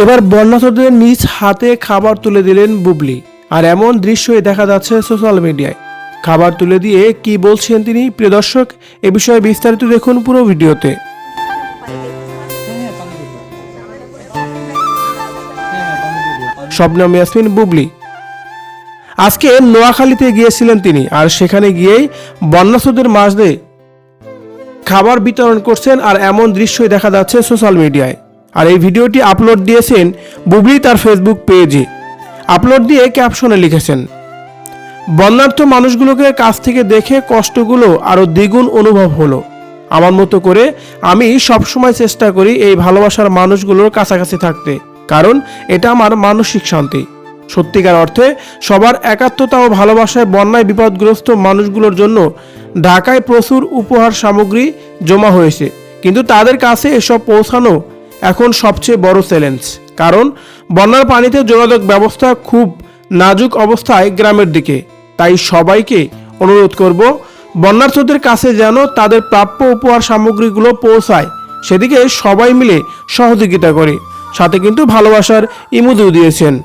এবার বন্যাতদের নিজ হাতে খাবার তুলে দিলেন বুবলি। আর এমন দৃশ্যই দেখা যাচ্ছে সোশ্যাল মিডিয়ায়। খাবার তুলে দিয়ে কি বলছেন তিনি? প্রিয় দর্শক, এ বিষয়ে বিস্তারিত দেখুন পুরো ভিডিওতে। শবনম ইয়াসমিন, বুবলি। আজকে নোয়াখালীতে গিয়েছিলেন তিনি আর সেখানে গিয়েই বন্যাসুদের মাঝে খাবার বিতরণ করছেন আর এমন দৃশ্যই দেখা যাচ্ছে সোশ্যাল মিডিয়ায়। আর এই ভিডিওটি আপলোড দিয়েছেন বুবলি তার ফেসবুক পেজে আপলোড দিয়ে ক্যাপশনে লিখেছেন, বন্যার্থ মানুষগুলোকে কাছ থেকে দেখে কষ্টগুলো আরও দ্বিগুণ অনুভব হলো। আমার মতো করে আমি সবসময় চেষ্টা করি এই ভালোবাসার মানুষগুলোর কাছাকাছি থাকতে, কারণ এটা আমার মানসিক শান্তি। সত্যিকার অর্থে সবার একাত্মতা ও ভালোবাসায় বন্যায় বিপদগ্রস্ত মানুষগুলোর জন্য ঢাকায় প্রচুর উপহার সামগ্রী জমা হয়েছে, কিন্তু তাদের কাছে এসব পৌঁছানো এখন সবচেয়ে বড় চ্যালেঞ্জ। কারণ, বন্যার পানিতে যোগাযোগ ব্যবস্থা খুব নাজুক অবস্থায় গ্রামের দিকে। তাই সবাইকে অনুরোধ করব বন্যার্থদের কাছে যেন তাদের প্রাপ্য উপহার সামগ্রীগুলো পৌঁছায়। সেদিকে সবাই মিলে সহযোগিতা করে। সাথে কিন্তু ভালোবাসার ইমুদিও দিয়েছেন।